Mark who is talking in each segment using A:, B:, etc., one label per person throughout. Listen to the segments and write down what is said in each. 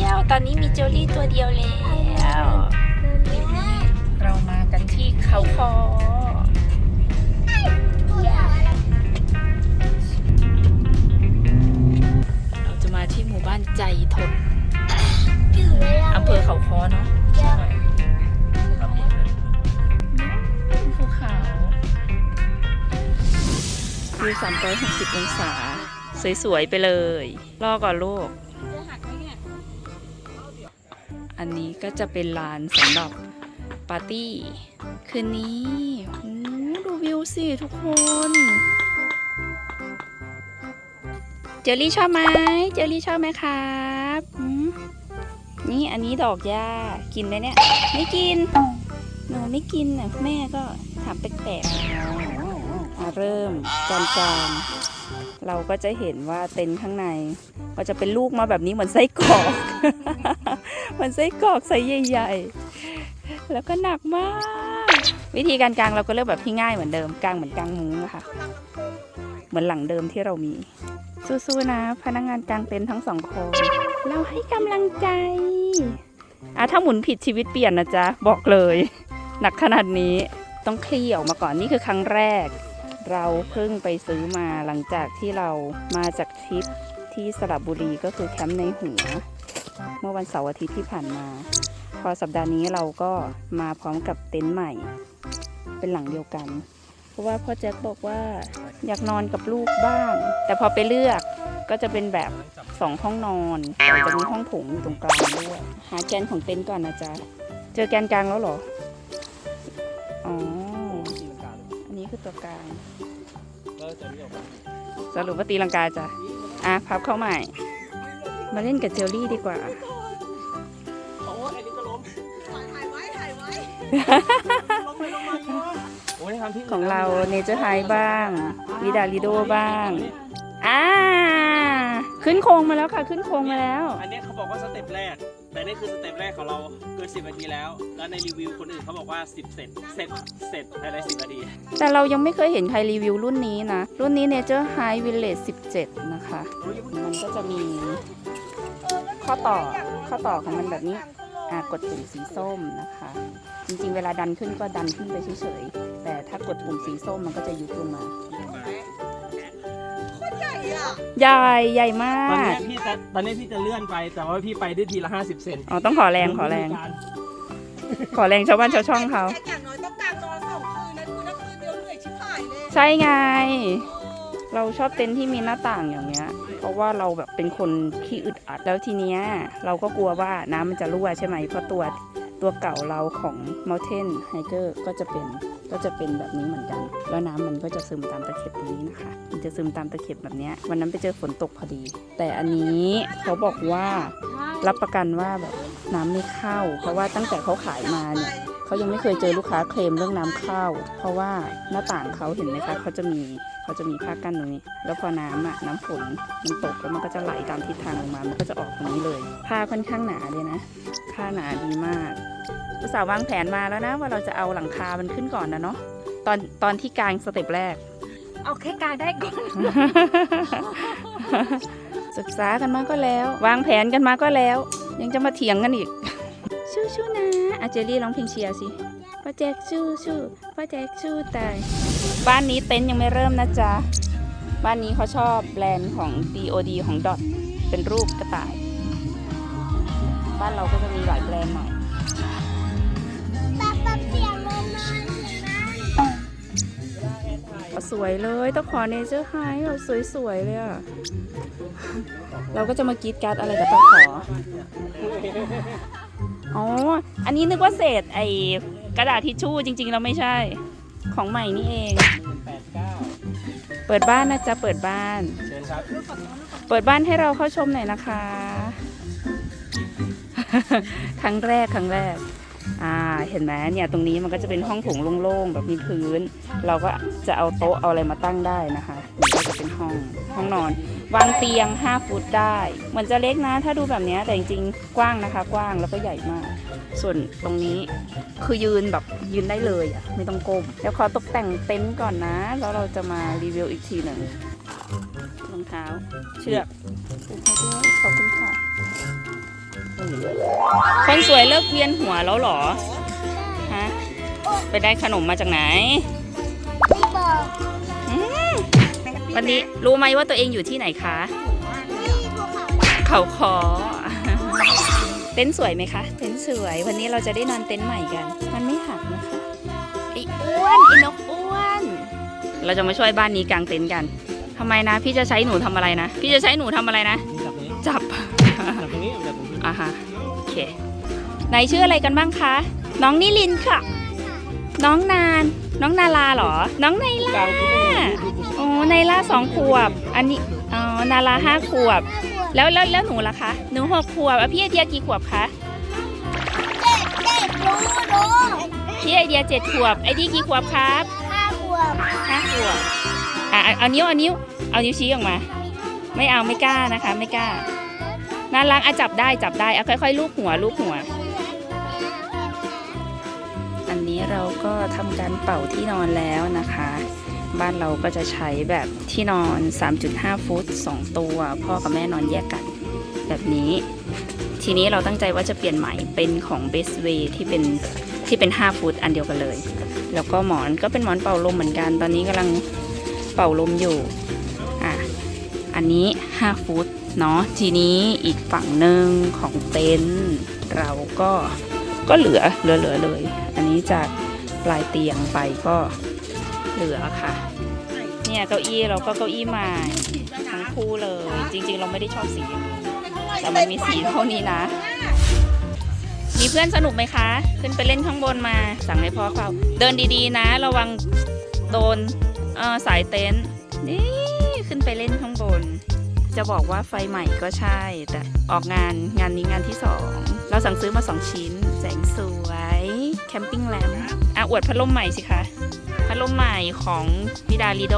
A: ดียว ตอนนี้มีเจลลี่ตัวเดียวแล้ว เรามากันที่เขาคอเราจะมาที่หมู่บ้านใจทนอำเภอเขาคอเนาะภูเขาวิว360 องศา สวย ๆ ไปเลย รอก่อนลูก อันนี้ก็จะเป็นลานสำหรับปาร์ตี้ คืนนี้ดูวิวสิทุกคน เจอรี่ชอบไหมเจอรี่ชอบไหมครับนี่อันนี้ดอกหญ้ากินไหมเนี่ย ไม่กินหนูไม่กินน่ะแม่ก็ถามแปลกๆเริ่มจานจานๆ เราก็จะเห็นว่าเต็นท์ข้างใน ก็จะเป็นลูกมาแบบนี้เหมือนไส้กรอกเหมือนไส้กรอกไซส์ใหญ่ๆ แล้วก็หนักมาก วิธีการกางเราก็เลือกแบบที่ง่ายเหมือนเดิมกางเหมือนกางมุ้งค่ะ เหมือนหลังเดิมที่เรามี สู้ๆนะ พนักงานกางเต็นท์ทั้งสองคนเราให้กำลังใจอะถ้าหมุนผิดชีวิตเปลี่ยนนะจ๊ะ บอกเลย หนักขนาดนี้ต้องคลี่ออกมาก่อนนี่คือครั้งแรก เราเพิ่งไปซื้อมาหลังจากที่เรามาจากทริปที่สระบุรีก็คือแคมป์ในหัว เมื่อวันเสาร์อาทิตย์ที่ผ่านมา พอสัปดาห์นี้เราก็มาพร้อมกับเต็นท์ใหม่ เป็นหลังเดียวกัน เพราะว่าพ่อแจ็คบอกว่าอยากนอนกับลูกบ้าง แต่พอไปเลือกก็จะเป็นแบบสองห้องนอนแต่จะมีห้องโถงอยู่ตรงกลางด้วย หาแกนของเต็นท์ก่อนนะจ๊ะ เจอแกนกลางแล้วเหรอ ตัวกลางสรุปว่าตีลังกาจ้ะอะพับเข้าใหม่ มาเล่นกับเจลลี่ดีกว่า
B: โอ้ยอันนี้ก็ล้ม
C: ถ่ายไว้ถ่ายไว้
B: ล้มไปลงมาอยู่โอ้ยทำที่
A: ของเราเนเจอร์ไฮบ้างวิดาลิโดบ้าง อ่า ขึ้นโครงมาแล้วค่ะ ขึ้นโครงมาแล้ว
B: อันนี้เขาบอกว่าสเต็ปแรก แต่นี่คือสเต็ปแรกของเราเกิน10นาทีแล้ว แล้วในรีวิวคนอื่นเขาบอกว่า 10 เสร็จ เสร็จ เสร็จภายใน10นาที
A: แต่เรายังไม่เคยเห็นใครรีวิวรุ่นนี้นะ รุ่นนี้ Nature High Village 17 นะคะ มันก็จะมีข้อต่อข้อต่อของมันแบบนี้อ่ากดปุ่มสีส้มนะคะ จริงๆ เวลาดันขึ้นก็ดันขึ้นไปเฉยๆ แต่ถ้ากดปุ่มสีส้มมันก็จะยุบลงมา
C: ใหญ่อะ
A: ใหญ่ใหญ่มา
B: ตอน
A: ก
B: นี้พี่จะตอนนี้พี่จะเลื่อนไป แต่ว่าพี่ไปได้ทีละ 50 เซน
A: อ๋อต้องขอแรงขอแรง ขอแรงชาวบ้านชาวช่องเขา
C: แค่อย่างน้อยต้องกางนอนสองคืนนะคืนละคืนเดียวเหนื่อยชิบหายเลย
A: ใช่ไง เราชอบเต็นท์ที่มีหน้าต่างอย่างเงี้ย เพราะว่าเราแบบเป็นคนขี้อึดอัดแล้วทีเนี้ย เราก็กลัวว่าน้ำมันจะรั่วใช่ไหมเพราะตัวตัวเก่าเราของ Mountain Hiker ก็จะเป็น ก็จะเป็นแบบนี้เหมือนกัน แล้วน้ำมันก็จะซึมตามตะเข็บตรงนี้นะคะ มันจะซึมตามตะเข็บแบบนี้วันนั้นไปเจอฝนตกพอดี แต่อันนี้เขาบอกว่ารับประกันว่าแบบน้ำไม่เข้า เพราะว่าตั้งแต่เขาขายมาเนี่ย เขายังไม่เคยเจอลูกค้าเคลมเรื่องน้ำเข้า เพราะว่าหน้าต่างเขาเห็นไหมคะเขาจะมีเขาจะมีผ้ากั้นตรงนี้ แล้วพอน้ำอะน้ำฝนมันตกแล้วมันก็จะไหลตามทิศทางลงมา มันก็จะออกตรงนี้เลยผ้าค่อนข้างหนาเลยนะผ้าหนาดีมากอุตส่าห์วางแผนมาแล้วนะว่าเราจะเอาหลังคา มันขึ้นก่อนนะเนาะตอนตอนที่กลางสเต็ปแรก
C: เอาแค่กางได้ก่อน
A: ศึกษากันมาก็แล้ว วางแผนกันมาก็แล้ว ยังจะมาเถียงกันอีก ชู้ๆนะอาเจลี่ร้องเพลงเชียร์สิพ่อแจ็คชู้ชู้พ่อแจ็คชู้ตายบ้านนี้เต็นท์ยังไม่เริ่มนะจ๊ะ บ้านนี้เขาชอบแบรนด์ของ DOD ของ Dot เป็นรูปกระต่าย บ้านเราก็จะมีหลายแบรนด์หน่อยสวยเลยต้องขอเนเจอร์ไฮแบบสวยๆเลยอะเราก็จะมากรีดการ์ดอะไรกับตาขอ อ๋อ อันนี้นึกว่าเศษไอ้กระดาษทิชชู่จริงๆเราไม่ใช่ ของใหม่นี่เอง
B: 89
A: เปิดบ้านนะจ๊ะเปิดบ้าน
B: เชิญครับ
A: เปิดบ้านให้เราเข้าชมหน่อยนะคะ ครั้งแรกครั้งแรก อ่า เห็นไหมเนี่ยตรงนี้มันก็จะเป็นห้องโถงโล่งๆแบบมีพื้น เราก็จะเอาโต๊ะเอาอะไรมาตั้งได้นะคะนี่ก็จะเป็นห้องห้องนอน วางเตียง 5 ฟุตได้เหมือนจะเล็กนะ ถ้าดูแบบนี้แต่จริงๆ กว้างนะคะ กว้างแล้วก็ใหญ่มาก ส่วนตรงนี้คือยืนแบบยืนได้เลยอะไม่ต้องก้มเดี๋ยวขอตกแต่งเต็นท์ก่อนนะ แล้วเราจะมารีวิวอีกทีหนึ่งรองเท้า เชือกขอบคุณค่ะคนสวยเลิกเวียนหัวแล้วหรอฮะไปได้ขนมมาจากไหน
D: ไม่บอก
A: วันนี้รู้ไหมว่าตัวเองอยู่ที่ไหนคะ
D: นี่ภูเขา
A: เขาคอเต็นท์สวยไหมคะ เต็นท์สวย วันนี้เราจะได้นอนเต็นท์ใหม่กัน มันไม่หักนะคะไอ้อ้วนไอ้นกอ้วน เราจะมาช่วยบ้านนี้กางเต็นท์กันทำไมนะ พี่จะใช้หนูทำอะไรนะ พี่จะใช้หนูทำอะไรนะ
B: จับนี้
A: จับ
B: จับตรงนี้จับตรงนี้
A: อะฮะโอเคไหนชื่ออะไรกันบ้างคะ น้องนิลินค่ะ น้องนาน น้องนาลาเหรอ น้องไนล่า
B: กาวคุณไม่รู้
A: โอ้ไนล่าสองขวบ อันนี้อ๋อนาลาห้าขวบ แล้วแล้วแล้วหนูล่ะคะหนูหกขวบอะพี่ไอเดียกี่ขวบคะ
D: เด็กรู้รู้
A: พี่ไอเดียเจ็ดขวบไอดีกี่ขวบครับ
D: ห้าขวบ
A: ห้าขวบอะเอาเอานิ้วเอานิ้วเอานิ้วชี้ออกมา ไม่เอาไม่กล้านะคะ ไม่กล้าน่ารักอะจับได้จับได้เอาค่อยๆลูบหัวลูบหัว นี้เราก็ทำการเป่าที่นอนแล้วนะคะ บ้านเราก็จะใช้แบบที่นอน 3.5 ฟุต 2 ตัว พ่อกับแม่นอนแยกกัน แบบนี้ ทีนี้เราตั้งใจว่าจะเปลี่ยนใหม่เป็นของ Best Way ที่เป็นที่เป็น 5 ฟุตอันเดียวกันเลย แล้วก็หมอนก็เป็นหมอนเป่าลมเหมือนกัน ตอนนี้กำลังเป่าลมอยู่อะอันนี้ 5 ฟุตเนาะทีนี้อีกฝั่งหนึ่งของเต็นท์เราก็ ก็เหลือเหลือเหลือเลย อันนี้จากปลายเตียงไปก็เหลือค่ะ เนี่ยเก้าอี้เราก็เก้าอี้ใหม่ทั้งคู่เลย จริง ๆ เราไม่ได้ชอบสีนี้แต่มันมีสีเท่านี้นะ มีเพื่อนสนุกไหมคะ ขึ้นไปเล่นข้างบนมาสั่งให้พ่อเขาเดินดีๆ นะ ระวังโดนสายเต็นท์นี่ขึ้นไปเล่นข้างบน จะบอกว่าไฟใหม่ก็ใช่ แต่ออกงานงานนี้งานที่สอง เราสั่งซื้อมา 2 ชิ้น แสงสวย แคมปิ้งแลมอะอวดพัดลมใหม่สิคะ พัดลมใหม่ของพิดาลิโด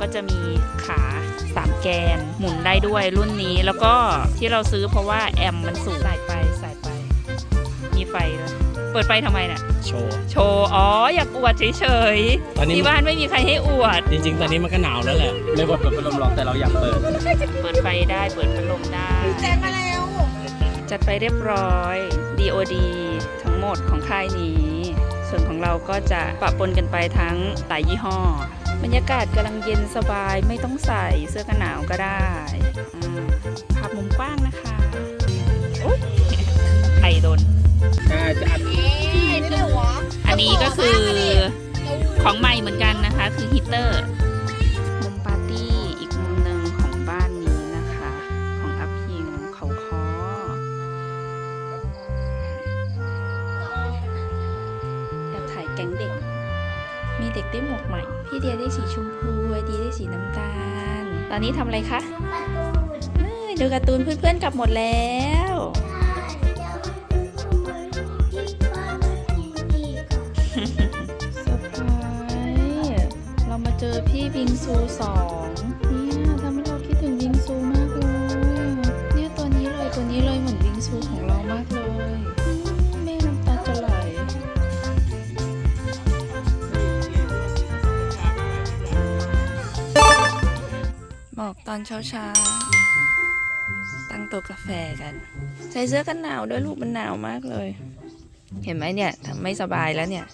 A: ก็จะมีขาสามแกน หมุนได้ด้วยรุ่นนี้ แล้วก็ที่เราซื้อเพราะว่าแอมมันสูงใส่ไปใส่ไป มีไฟด้วยเปิดไฟทำไมน่ะ
B: โชว์
A: โชว์ อ๋อ อยากอวดเฉย
B: ตอน
A: ๆ
B: นี้
A: ที่บ้านไม่มีใครให้อวด
B: จริง ๆ ตอนนี้มันก็หนาวแล้วแหละ ไม่ว่าเปิดพัดลมหรอกแต่เราอยากเปิด
A: เปิดไฟได้ เปิดพัดลมได้
C: แจ้งมาแล้ว
A: จัดไฟเรียบร้อย DOD ทั้งหมดของค่ายนี้ ส่วนของเราก็จะปะปนกันไปทั้งหลายยี่ห้อ บรรยากาศกำลังเย็นสบายไม่ต้องใส่เสื้อกันหนาวก็ได้ภาพมุมกว้างนะคะอุ๊ยไอโดน
B: จะอัด
C: อัน
A: นี้ก็คือของใหม่เหมือนกันนะคะ คือฮีเตอร์ เด็กได้หมวกใหม่ พี่เดียได้สีชมพูไอดีได้สีน้ำตาล ตอนนี้ทำอะไรคะดูการ์ตูนเพื่อนๆกลับหมดแล้วเซอร์ไพรส์เรามาเจอพี่บิงซูสอง อกตอนเช้าเช้าๆตั้งโต๊ะกาแฟกัน ใส่เสื้อกันหนาวด้วยลูกมันหนาวมากเลย เห็นไหมเนี่ยทำไม่สบายแล้วเนี่ย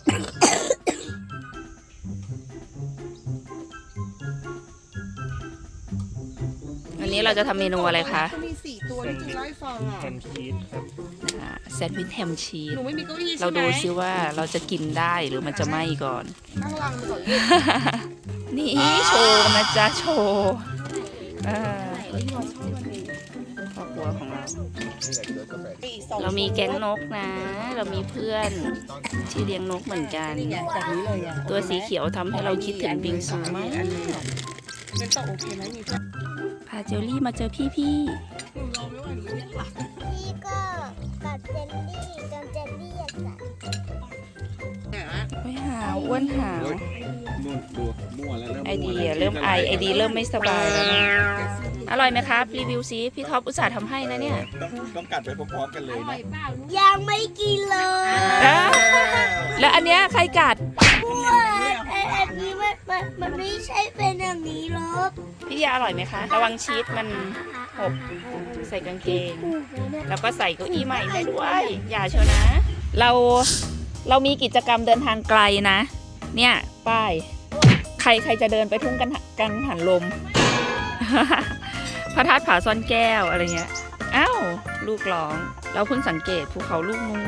A: วันนี้เราจะทำเมนูอะไรคะ
C: เขามีสี่ตัวที่จริงเล่าให้ฟังอะ
B: แคนชีสครับ
A: แซนด์วิชแฮมชีส
C: หนูไม่มีเก้าอี้ใช่ไหม
A: เราดูซิว่าเราจะกินได้หรือมันจะไหม้ก่อน
C: นั่งรังก่อน
A: นี่โชว์นะจ๊ะโชว์ เออครอบครัวของเรา
C: ปีสอง
A: เรามีแก๊งนกนะ เรามีเพื่อนที่เลี้ยงนกเหมือนกัน
C: นี่ไงจากนี้เลยอะ
A: ตัวสีเขียวทำให้เราคิดถึงบิงซูมาก
C: อันนี้เป็นต่อโอเคไหมมีเพื่อน
A: พาเจลลี่มาเจอพี่พี่
C: หนูรอไม่ไหวหนูเรียกหลับ
D: พี่ก็กับเจลลี่จนเจลลี่อยากจะ
A: ไปหาวอ้วนหาว
E: นู่นดู มั่วแล้วเริ่ม
A: ไอ
E: มั่ว
A: เดีย
E: แล้ว
A: เริ่มไอไอดีเริ่มไม่สบายแล้วนะ
C: แต่ซื้อ
A: อร่อยไหมครับ รีวิวซิพี่ท็อปอุตส่าห์ทำให้นะเนี่ย
E: ต้องต้องกัดไปพร้อมๆกันเลยนะ
D: ยังไม่กินเลย
A: อะแล้วอันเนี้ยใครกัด
D: ว่าไอ้อันนี้มันมันมันไม่ใช่เป็นอย่างนี้หรอก
A: พี่ยาอร่อยไหมคะ ระวังชีสมันหกใส่กางเกง แล้วก็ใส่เก้าอี้ใหม่ให้ด้วยอย่าเชียวนะ เราเรามีกิจกรรมเดินทางไกลนะ เนี่ย ป้ายใค รใครจะเดินไปทุ่งกันกันหันลม พระธาตุผาซ่อนแก้วอะไรเงี้ยอ้าวลูกร้อง เราเพิ่งสังเกตภูเขาลูกนู้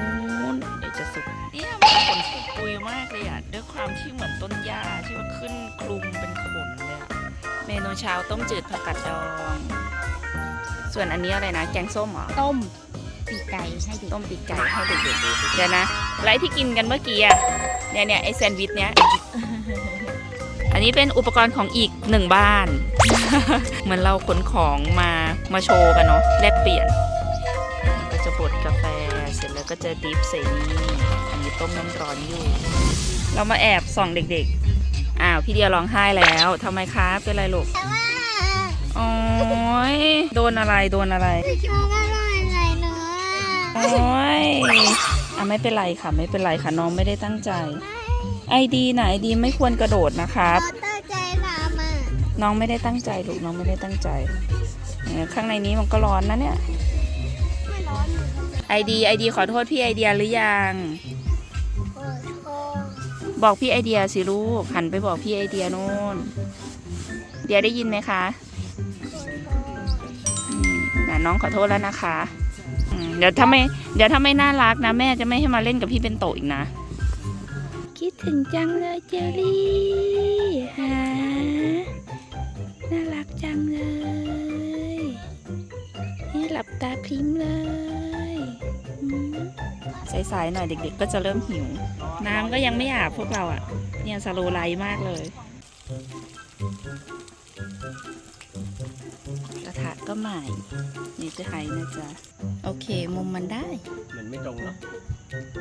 A: นเดี๋ยวจะสุกเนี่ยมันขนปุยมากเลยอะด้วยความที่เหมือนต้นหญ้าที่ว่าขึ้นคลุมเป็นขนเลยอะเมนูเช้าต้มจืดผักกาดดอง ส่วนอันนี้อะไรนะ แกงส้มเหรอ
F: ต้มปีกไก่ให้เด็ก
A: ต้มปีกไก่ให้เด็กๆเดี๋ยวนะไรที่กินกันเมื่อกี้อะเนี่ยเนี่ยไอแซนด์วิชเนี้ย อันนี้เป็นอุปกรณ์ของอีกหนึ่งบ้าน เหมือนเราขนของมามาโชว์กันเนาะแลกเปลี่ยน ก็จะบดกาแฟเสร็จแล้วก็จะดิฟใส่นี่อันนี้ต้มน้ำร้อนอยู่ เรามาแอบส่องเด็กๆ อ้าว พี่เดียร้องไห้แล้วทำไมคะเป็นไรลูก
D: แต่ว่า
A: โอ้ยโดนอะไรโดนอะไร
D: คือชูก็ลอยไหลเนื้อ
A: โอ้ยอะไม่เป็นไรค่ะไม่เป็นไรค่ะน้องไม่ได้ตั้งใจ ไอดีนะไอดีไม่ควรกระโดดนะครับ
D: เราตั้งใจทำอะ
A: น้องไม่ได้ตั้งใจลูกน้องไม่ได้ตั้งใจเออข้างในนี้มันก็ร้อนนะเนี่ย
D: ไม่ร้อนอยู่
A: ไอดีไอดีขอโทษพี่ไอเดียหรือยัง
D: เปิดโทร
A: บอกพี่ไอเดียสิลูกหันไปบอกพี่ไอเดียนู่นเดียได้ยินไหมคะอืมน่ะน้องขอโทษแล้วนะคะอืมเดี๋ยวถ้าไม่เดี๋ยวถ้าไม่น่ารักนะ แม่จะไม่ให้มาเล่นกับพี่เป็นโตอีกนะ คิดถึงจังเลยเจอรี่ฮะน่ารักจังเลย นี่หลับตาพริมเลยอืมสายๆหน่อยเด็กๆ ก็จะเริ่มหิว น้ำก็ยังไม่อาบพวกเราอะ เนี่ยสโลไลท์มากเลย กระทะก็ใหม่ นี่จะไฮนะจ๊ะ โอเค มุมมันได้
B: เหมือนไม่ตรงเนาะ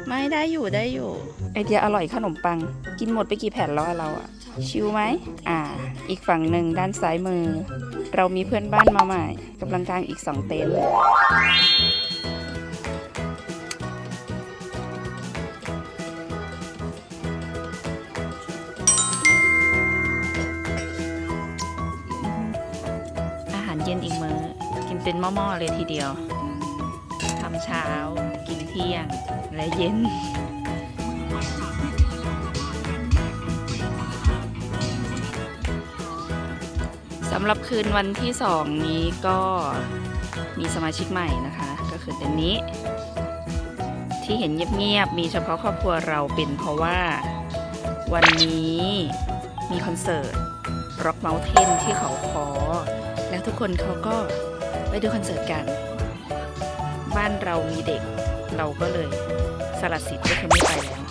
A: ไม่ได้อยู่ได้อยู่ ไอเดียอร่อยขนมปัง กินหมดไปกี่แผ่นแล้วอะเราอะชิวไหมอ่า อีกฝั่งหนึ่งด้านซ้ายมือ เรามีเพื่อนบ้านมาใหม่กำลังกางอีกสองเต็นท์อาหารเย็นอีกมื้อกินเป็นหม้อๆเลยทีเดียวทำเช้ากินเที่ยง และเย็น สำหรับคืนวันที่สองนี้ก็มีสมาชิกใหม่นะคะ ก็คือเต็นนี้ ที่เห็นเงียบๆมีเฉพาะครอบครัวเราเป็นเพราะว่า วันนี้มีคอนเสิร์ต Rock Mountain ที่เขาคอแล้วทุกคนเขาก็ไปดูคอนเสิร์ตกัน บ้านเรามีเด็กเราก็เลย สลัดสิทธิ์ก็คือไม่ไปแล้ว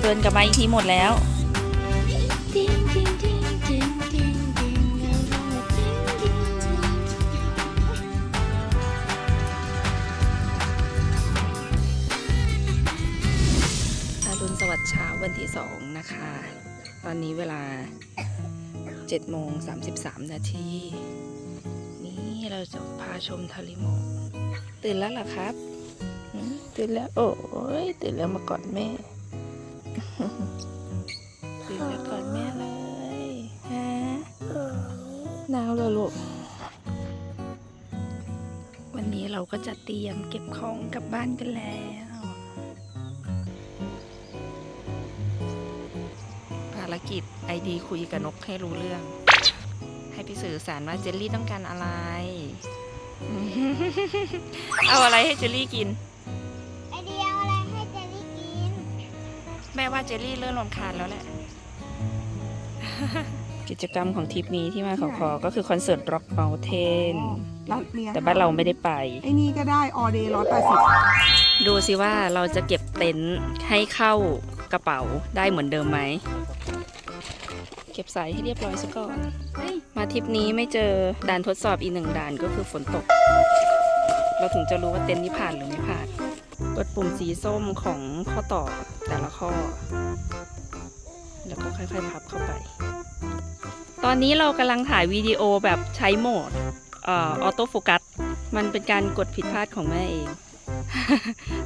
A: เดินกลับมาอีกทีหมดแล้วอารุณสวัสดิ์เช้าวันที่สองนะคะ ตอนนี้เวลา7โมง33 นาที เราจะพาชมทะเลหมอกตื่นแล้วเหรอครับหืมตื่นแล้ว โอ้ยตื่นแล้วมากอดแม่ ตื่นแล้วกอดแม่เลยฮะหนาวเลยลูกวันนี้เราก็จะเตรียมเก็บของกลับบ้านกันแล้วภารกิจไอดีคุยกับนกให้รู้เรื่อง ให้ไปสื่อสารว่าเจลลี่ต้องการอะไร เอาอะไรให้เจลลี่กิน
D: ไอเดียอะไรให้เจลลี่กิน
A: แม่ว่าเจลลี่เริ่มรำคาญแล้วแหละ กิจกรรมของทริปนี้ที่มาขอคอก็คือคอนเสิร์ต Rock Mountain
C: ร้านเนี่ย
A: แต่บ้านเราไม่ได้ไป
C: ไอ้นี่ก็ได้ออเดย์ร้อยแปดสิบ
A: ดูสิว่าเราจะเก็บเต็นท์ให้เข้ากระเป๋าได้เหมือนเดิมไหมเก็บสายให้เรียบร้อยซะก่อน มาทริปนี้ไม่เจอด่านทดสอบอีกหนึ่งด่านก็คือฝนตก เราถึงจะรู้ว่าเต็นท์นี้ผ่านหรือไม่ผ่าน กดปุ่มสีส้มของข้อต่อแต่ละข้อ แล้วก็ค่อยๆพับเข้าไป ตอนนี้เรากำลังถ่ายวิดีโอแบบใช้โหมดเออโต้โฟกัส มันเป็นการกดผิดพลาดของแม่เอง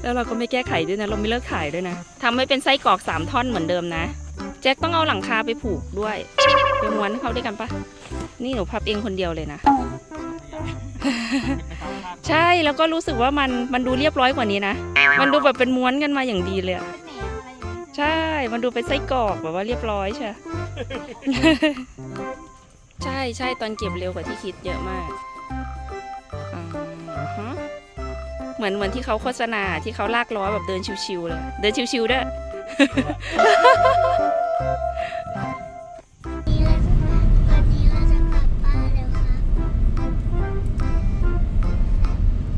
A: แล้วเราก็ไม่แก้ไขด้วยนะ เราไม่เลิกถ่ายด้วยนะทำให้เป็นไส้กรอกสามท่อนเหมือนเดิมนะ แจ็คต้องเอาหลังคาไปผูกด้วยไปม้วนให้เขาด้วยกันปะนี่หนูพับเองคนเดียวเลยนะ ใช่แล้วก็รู้สึกว่ามันมันดูเรียบร้อยกว่านี้นะ มันดูแบบเป็นม้วนกันมาอย่างดีเลยอะใช่ มันดูเป็นไส้กรอกแบบว่าเรียบร้อยใช่ใช่ใช่ตอนเก็บเร็วกว่าที่คิดเยอะมากอ่าฮะเหมือนเหมือนที่เขาโฆษณาที่เขาลากล้อแบบเดินชิวๆเลย เดินชิวๆด้วย
D: วันนี้เราจะกลับบ้านแล้วครับ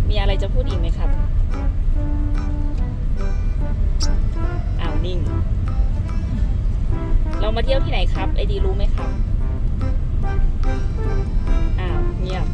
A: มีอะไรจะพูดอีกไหมครับ อ้าวนิ่ง เรามาเที่ยวที่ไหนครับ ไอดีรู้ไหมครับ อ้าวเงียบ